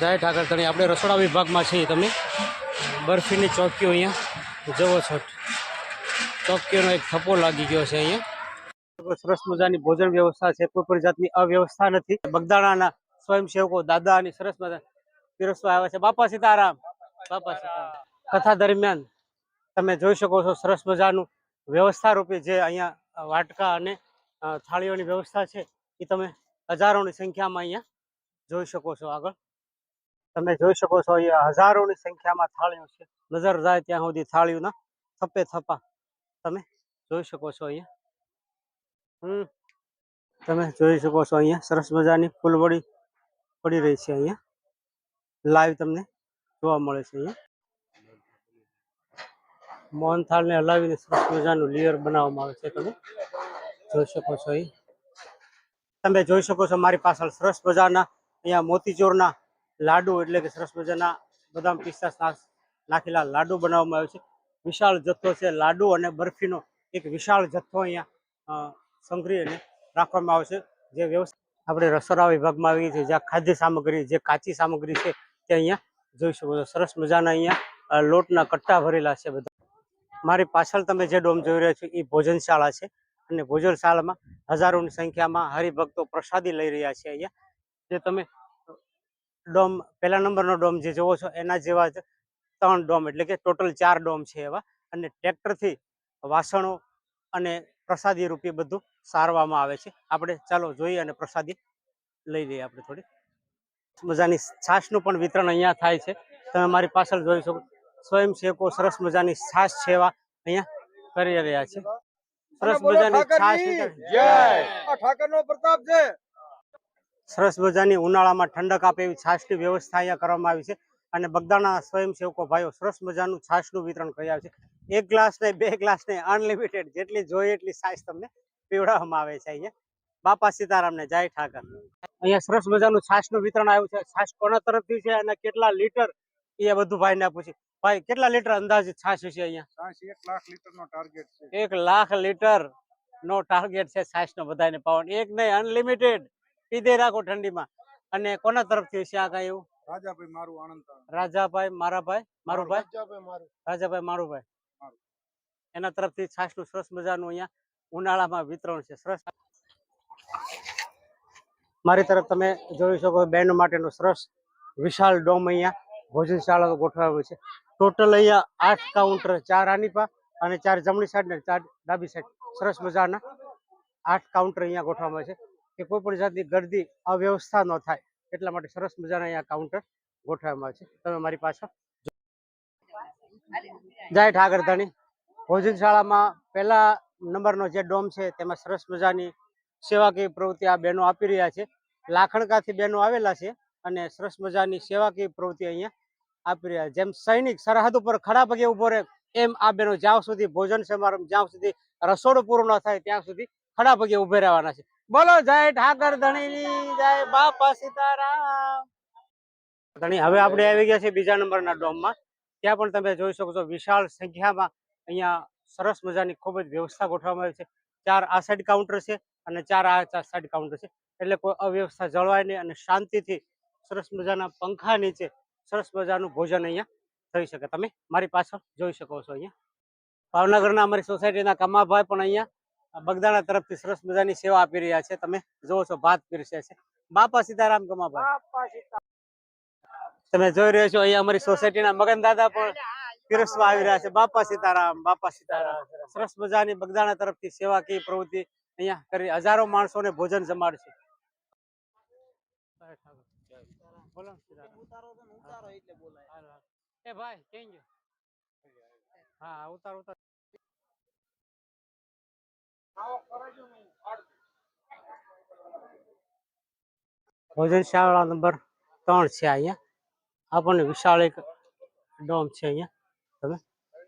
જય ઠાકર તણી. આપણે રસોડા વિભાગમાં છીએ તમે. બરફીની ચોકીઓ અહીંયા. જવો છો ચોકીઓનો એક થપ્પો લાગી ગયો છે અહીંયા. સરસ મજાની ભોજન વ્યવસ્થા છે. કોઈ પણ જાતની અવ્યવસ્થા નથી. બગદાણાના સ્વયંસેવકો દાદાની સરસ મજા પીરસવા આવ્યા છે. બાપા સીતારામ. બાપા સીતારામ. કથા દરમિયાન તમે જોઈ શકો છો સરસ મજાનું વ્યવસ્થા રૂપે જે અહીંયા વાટકા અને થાળીઓની વ્યવસ્થા છે એ તમે હજારોની સંખ્યામાં અહીંયા જોઈ શકો છો આગળ. તમે જોઈ શકો છો અહીંયા હજારોની સંખ્યામાં થાળીઓ છે. નજર જાય ત્યાં સુધી થાળીઓના થપ્પે થપ્પા. તમે જોઈ શકો છો અહીંયા. હમ. તમે જોઈ શકો છો અહીંયા સરસ મજાની ફૂલવડી પડી રહી છે અહીંયા. લાઈવ તમને જોવા મળે છે અહીંયા. મોહનથાળને હલાવીને સરસ મજાનું લેયર બનાવવામાં આવે છે તમે જોઈ શકો છો અહીં તમે જોઈ શકો છો મારી પાછળ સરસ મજાના અહીંયા મોતીચૂરના લાડુ એટલે કે સરસ મજાના બદામ પિસ્તા નાખ- નાખેલા લાડુ બનાવવામાં આવે છે. વિશાળ જથ્થો છે લાડુ અને બરફીનો એક વિશાળ જથ્થો અહીંયા અ, સંગ્રહી અને રાખવામાં આવે છે. જે વ્યવસ્થા આપણે રસોડા વિભાગમાં આવી છે જ્યાં ખાદ્ય સામગ્રી જે કાચી સામગ્રી છે તે અહીંયા જોઈ શકો છો. સરસ મજાના અહીંયા લોટના કટ્ટા ભરેલા છે બધા. મારી પાછળ તમે જે ડોમ જોઈ રહ્યા છો એ ભોજનશાળા છે અને ભોજનશાળામાં હજારોની સંખ્યામાં હરિભક્તો પ્રસાદી લઈ રહ્યા છે અહીંયા. જે તમે ડોમ પહેલા નંબરનો ડોમ જે જોવો છો એના જેવા જ ત્રણ ડોમ એટલે કે ટોટલ ચાર ડોમ છે એવા. અને ટ્રેક્ટરથી વાસણો અને પ્રસાદી રૂપે બધું સારવામાં આવે છે. આપણે ચાલો જોઈએ અને પ્રસાદી લઈ લઈએ આપણે થોડી. મજાની છાશનું પણ વિતરણ અહીંયા થાય છે. તમે મારી પાછળ જોઈ શકો. સ્વયંસેવકો સરસ મજાની છાશ એવા અહીંયા કરી રહ્યા છે. સરસ મજાની છાશ આ ઠાકરનો પ્રતાપ છે. સરસ મજાની ઉનાળામાં ઠંડક આપે એવી છાશની વ્યવસ્થા અહીંયા કરવામાં આવી છે. અને બગદાણા સ્વયંસેવકો ભાઈઓ સરસ મજાનું છાશનું વિતરણ કરી આવે છે. એક ગ્લાસ ને બે ગ્લાસ ને અનલિમિટેડ જેટલી જોઈએ એટલી છાશ તમને પીવડાવવામાં આવે છે અહીંયા. બાપા સીતારામને જય ઠાકર. અહીંયા સરસ મજાનું છાશનું વિતરણ આવ્યું છે. છાશ કોના તરફથી છે અને કેટલા લીટર? એ બધું ભાઈને આપું ભાઈ કેટલા લીટર અંદાજે છાશ છે અહીંયા? એક લાખ લીટર નો ટાર્ગેટ છે. એક લાખ લીટર નો ટાર્ગેટ છે છાશનો બધાને પાવાનો. એક નહીં અનલિમિટેડ પીધે રાખો ઠંડીમાં. અને કોના તરફથી છે આ કાંઈ એવું? રાજાભાઈ મારું આનંદ રાજાભાઈ મારા ભાઈ મારું ભાઈ? રાજાભાઈ મારું. ભાઈ. એના તરફથી છાશનું સરસ મજાનું અહીંયા ઉનાળામાં વિતરણ છે. સરસ. મારી તરફ તમે જોઈ શકો બહેનો માટેનું સરસ વિશાળ ડોમ અહીંયા ભોજનશાળા ગોઠવાયું છે. ટોટલ અહીંયા આઠ કાઉન્ટર ચાર આની પા અને ચાર જમણી સાઈડ ને ચાર ડાબી સાઈડ સરસ મજાના આઠ કાઉન્ટર અહીંયા ગોઠવામાં છે. કે કોઈ પણ જાતની ગર્દી અવ્યવસ્થા ન થાય એટલા માટે સરસ મજાના અહીંયા કાઉન્ટર ગોઠવવામાં છે. તમે મારી પાછળ જય ઠાકરધાણી. ભોજનશાળામાં પહેલા નંબરનો જે ડોમ છે તેમાં સરસ મજાની સેવાકીય પ્રવૃત્તિ આ બહેનો આપી રહ્યા છે. લાખણકાથી બહેનો આવેલા છે અને સરસ મજાની સેવાકીય પ્રવૃત્તિ અહીંયા આપી રહ્યા. જેમ સૈનિક સરહદ ઉપર ખડા પગે ઊભો રહે એમ આ બહેનો જ્યાં સુધી ભોજન સમારંભ જ્યાં સુધી રસોડું પૂરું ન થાય ત્યાં સુધી ખડા પગે ઉભે રહેવાના છે. બોલો, જય ઠાકર ધણીની, જય બાપા સીતારામ. ધણી, હવે આપણે આવી ગયા છે બીજા નંબરના ડોમમાં. ત્યાં પણ તમે જોઈ શકો છો વિશાળ સંખ્યામાં અહીંયા સરસ મજાની ખૂબ જ વ્યવસ્થા ગોઠવવામાં આવી છે. ચાર આ સાઈડ કાઉન્ટર છે અને ચાર આ સાઈડ કાઉન્ટર છે. એટલે કોઈ અવ્યવસ્થા જળવાય નહીં અને શાંતિથી સરસ મજાના પંખા નીચે સરસ મજાનું ભોજન અહીંયા થઈ શકે. તમે મારી પાછળ જોઈ શકો છો અહીંયા. ભાવનગરના અમારી સોસાયટીના કમાભાઈ પણ અહીંયા બગદાણા તરફથી સરસ મજાની સેવા આપી રહ્યા છે. તમે જોવો છો ભાત પીરસે છે. બાપા સીતારામ કમાભાઈ તમે જોઈ રહ્યા છો અહીંયા અમારી સોસાયટીના મગન દાદા પણ પીરસવા આવી રહ્યા છે. બાપા સીતારામ બાપા સીતારામ. સરસ મજાની બગદાણા તરફથી સેવાકીય પ્રવૃત્તિ અહીંયા કરી. હજારો માણસોને ભોજન જમાડશે. બોલો. એ ભાઈ કેમ ગયો હા ઉતાર ઉતાર. ભોજનશાળા નંબર ત્રણ છે અહીંયા. આપણને વિશાળ એક ડોમ છે અહીંયા. તમે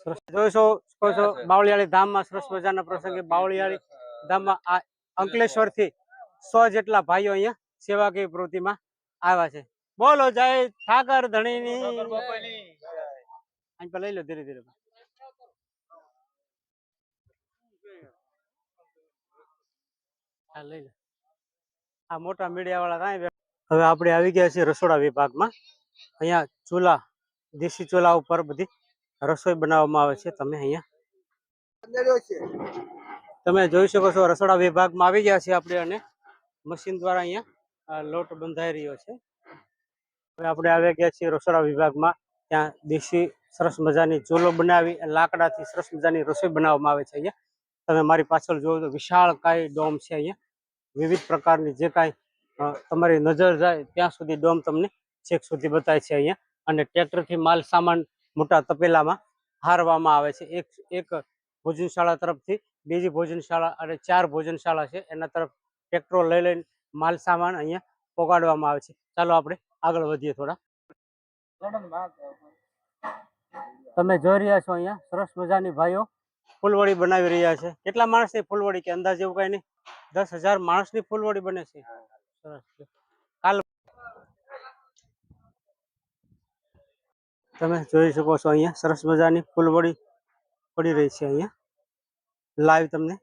સરસ જોઈ શકો છો બાવળિયાળી ધામમાં સરસ મજાના પ્રસંગે બાવળિયાળી ધામમાં આ અંકલેશ્વરથી સો જેટલા ભાઈઓ અહીંયા સેવાકીય પ્રવૃત્તિમાં આવ્યા છે. બોલો જય ઠાકર ધણીની. લઈ લો ધીરે ધીરે. હા, લઈ લો. આ મોટા મીડિયા વાળા કાંઈ હવે આપણે આવી ગયા છીએ રસોડા વિભાગમાં. અહીંયા ચૂલા, દેશી ચૂલા ઉપર બધી રસોઈ બનાવવામાં આવે છે. તમે અહીંયા તમે જોઈ શકો છો રસોડા વિભાગમાં આવી ગયા છીએ આપણે અને મશીન દ્વારા અહીંયા આ લોટ બંધાઈ રહ્યો છે. હવે આપણે આવી ગયા છીએ રસોડા વિભાગમાં. ત્યાં દેશી સરસ મજાની ચૂલો બનાવી, લાકડાથી સરસ મજાની રસોઈ બનાવવામાં આવે છે અહીંયા. તમે મારી પાછળ જોવો તો વિશાળ કાંઈ ડોમ છે અહીંયા. વિવિધ પ્રકારની જે કાંઈ તમારી નજર જાય ત્યાં સુધી ડોમ તમને છેક સુધી બતાય છે અહીંયા. અને ટ્રેક્ટરથી માલ સામાન મોટા તપેલામાં હારવામાં આવે છે. એક એક ભોજનશાળા તરફથી બીજી ભોજનશાળા અને ચાર ભોજનશાળા છે. એના તરફ ટ્રેક્ટરો લઈ લઈને માલ સામાન અહીંયા પોગાડવામાં આવે છે. ચાલો આપણે આગળ વધીએ થોડા. તમે જોઈ રહ્યા છો અહીંયા, સરસ મજાની ભાઈઓ. ફૂલવડી બનાવી રહ્યા છે. કેટલા માણસની ફૂલવડી કે અંદાજ એવું કઈ નહીં? દસ હજાર માણસની ફૂલવડી બને છે. તમે જોઈ શકો છો અહીંયા, સરસ મજાની ફૂલવડી પડી રહી છે અહીંયા. લાઈવ તમને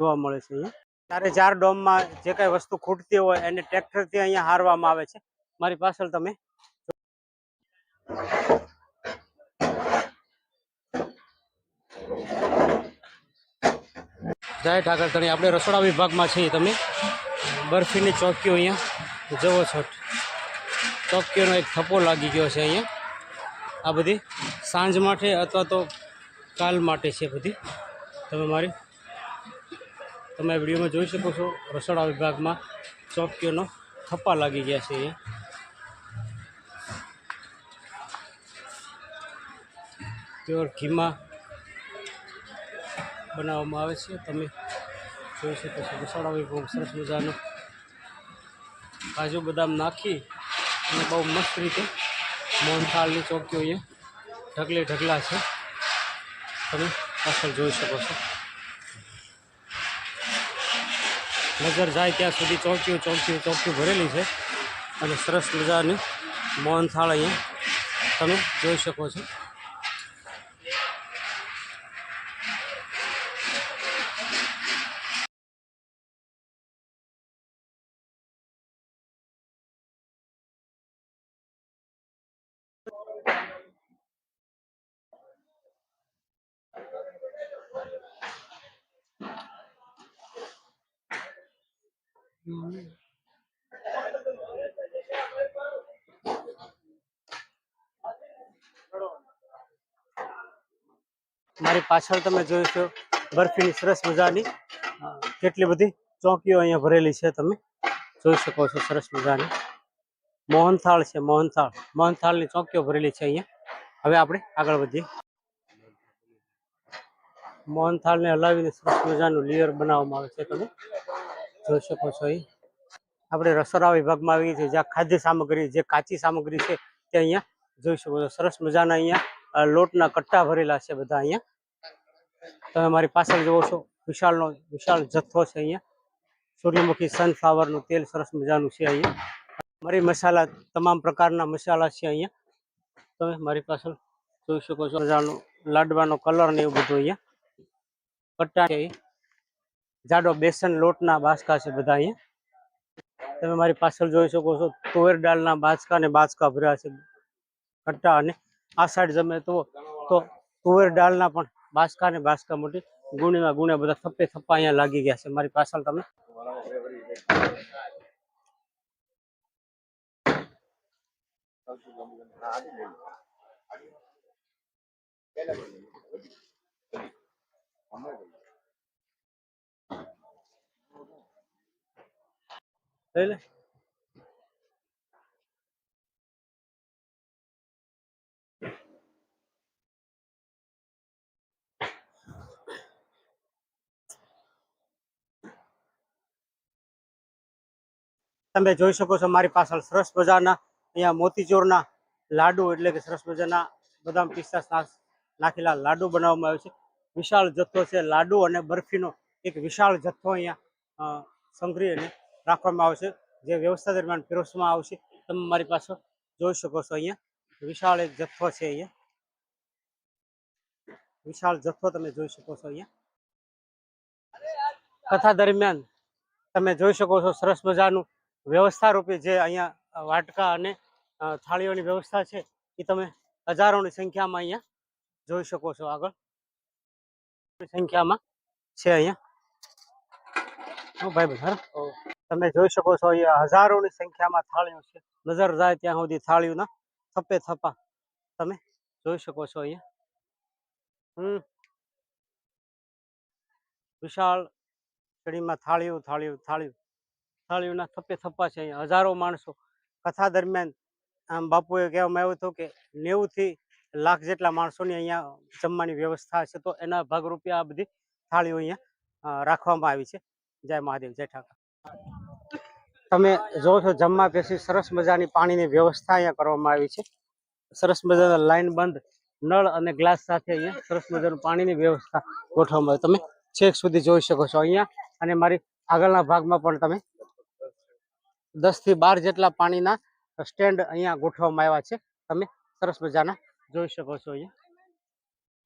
જોવા મળે છે અહીંયા. ચારે ચાર ડોમમાં જે કઈ વસ્તુ ખૂટતી હોય એને ટ્રેક્ટરથી અહીંયા હારવામાં આવે છે. મારી પાછળ તમે જય ઠાકર તણી આપણે રસોડા વિભાગમાં છીએ તમે. બરફીની ચોકીઓ અહીંયા. જવો છો. ચોકીઓનો એક થપ્પો લાગી ગયો છે અહીંયા. આ બધી સાંજ માટે અથવા તો કાલ માટે છે બધી. તમે મારી તમે વિડીયોમાં જોઈ શકો છો રસોડા વિભાગમાં ચોકીઓનો થપ્પા લાગી ગયા છે અહીંયા. પ્યોર ઘીમાં બનાવવામાં આવે છે. તમે જોઈ શકો છો રસોડા બહુ સરસ મજાનો. કાજુ બદામ નાખી અને બહુ મસ્ત રીતે મોહનથાળની ચોકીઓ અહીંયા ઢગલે ઢગલા છે. તમે પાછળ જોઈ શકો છો. નજર જાય ત્યાં સુધી ચોકીઓ ચોકીઓ ચોકીઓ ભરેલી છે અને સરસ મજાની મોહનથાળ અહીંયા તમે જોઈ શકો છો. મારી પાછળ તમે જોયું છો બરફીની સરસ મજાની કેટલી બધી ચોકીઓ અહીંયા ભરેલી છે તમે જોઈ શકો છો સરસ મજાની. મોહનથાળ છે મોહનથાળ. મોહનથાળની ચોકીઓ ભરેલી છે અહીંયા. હવે આપણે આગળ વધીએ. મોહનથાળને હલાવીને સરસ મજાનું લેયર બનાવવામાં આવે છે તમે. જોઈ શકો છો અહીં આપણે રસોડા વિભાગમાં આવી છીએ, જ્યાં ખાદ્ય સામગ્રી, જે કાચી સામગ્રી છે, તે અહીંયા જોઈ શકો છો સરસ મજાના અહીંયા લોટના કટ્ટા ભરેલા છે બધા અહીંયા. તમે મારી પાછળ જોવો છો, વિશાળનો, વિશાળ જથ્થો છે અહીંયા. સૂર્યમુખી સનફ્લાવરનું તેલ સરસ મજાનું છે અહીંયા. મરી મસાલા, તમામ પ્રકારના મસાલા છે અહીંયા. તમે મારી પાછળ જોઈ શકો છો મજાનું લાડવાનો કલર ને એવું બધું અહીંયા. કટ્ટા છે એ. જાડો બેસન લોટના બાસકા છે બધા અહીંયા. તમે મારી પાછળ જોઈ શકો છો, તુવેર દાળના બાચકા ને બાચકા ભર્યા છે. કટ્ટા અને આ સાઈડ તમે તો તો તુવેર દાળના પણ બાચકા ને બાચકા મોટી ગુણીમાં ગુણે બધા થપ્પે થપ્પા અહીંયા લાગી ગયા છે. મારી પાછળ તમે લઈ તમે જોઈ શકો છો મારી પાછળ સરસ મજાના અહીંયા મોતીચૂરના લાડુ એટલે કે સરસ મજાના બદામ પિસ્તા નાખ- નાખેલા લાડુ બનાવવામાં આવે છે. વિશાળ જથ્થો છે લાડુ અને બરફીનો એક વિશાળ જથ્થો અહીંયા સંગ્રહી અને રાખવામાં આવશે જે વ્યવસ્થા દરમિયાન પીરસવામાં આવશે તમે મારી પાસે જોઈ શકો છો અહીંયા. વિશાળ એક જથ્થો છે અહીંયા. વિશાળ જથ્થો તમે જોઈ શકો છો અહીંયા. કથા દરમિયાન તમે જોઈ શકો છો સરસ મજાનું વ્યવસ્થા રૂપી જે અહીંયા વાટકા અને થાળીઓની વ્યવસ્થા છે, એ તમે હજારોની સંખ્યામાં અહીંયા જોઈ શકો છો આગળ. સંખ્યામાં છે અહીંયા. ભાઈ બહાર તમે જોઈ શકો છો, અહીંયા હજારોની સંખ્યામાં થાળીઓ છે. નજર જાય ત્યાં સુધી થાળીઓના થપ્પે થપ્પા. તમે જોઈ શકો છો અહીંયા. હમ. વિશાળ શ્રેણીમાં થાળીઓ થાળીઓ થાળીઓ. થાળીઓના થપ્પે થપ્પા છે અહીંયા. હજારો માણસો. કથા દરમિયાન આમ બાપુએ કહેવામાં આવ્યું હતું કે નેવુંથી લાખ જેટલા માણસોની અહીંયા જમવાની વ્યવસ્થા છે, તો એના ભાગરૂપે આ બધી થાળીઓ અહીંયા રાખવામાં આવી છે. જય મહાદેવ, જય ઠાકર. તમે જો છો જમવા બેસી સરસ મજાની પાણીની વ્યવસ્થા અહીંયા કરવામાં આવી છે. સરસ મજાના લાઈન બંધ, નળ અને ગ્લાસ સાથે અહીંયા સરસ મજાનું પાણીની વ્યવસ્થા ગોઠવવામાં આવી. તમે છેક સુધી જોઈ શકો છો અહીંયા અને મારી આગળના ભાગમાં પણ તમે દસથી બાર જેટલા પાણીના સ્ટેન્ડ અહીંયા ગોઠવવામાં આવ્યા છે. તમે સરસ મજાના જોઈ શકો છો અહીંયા.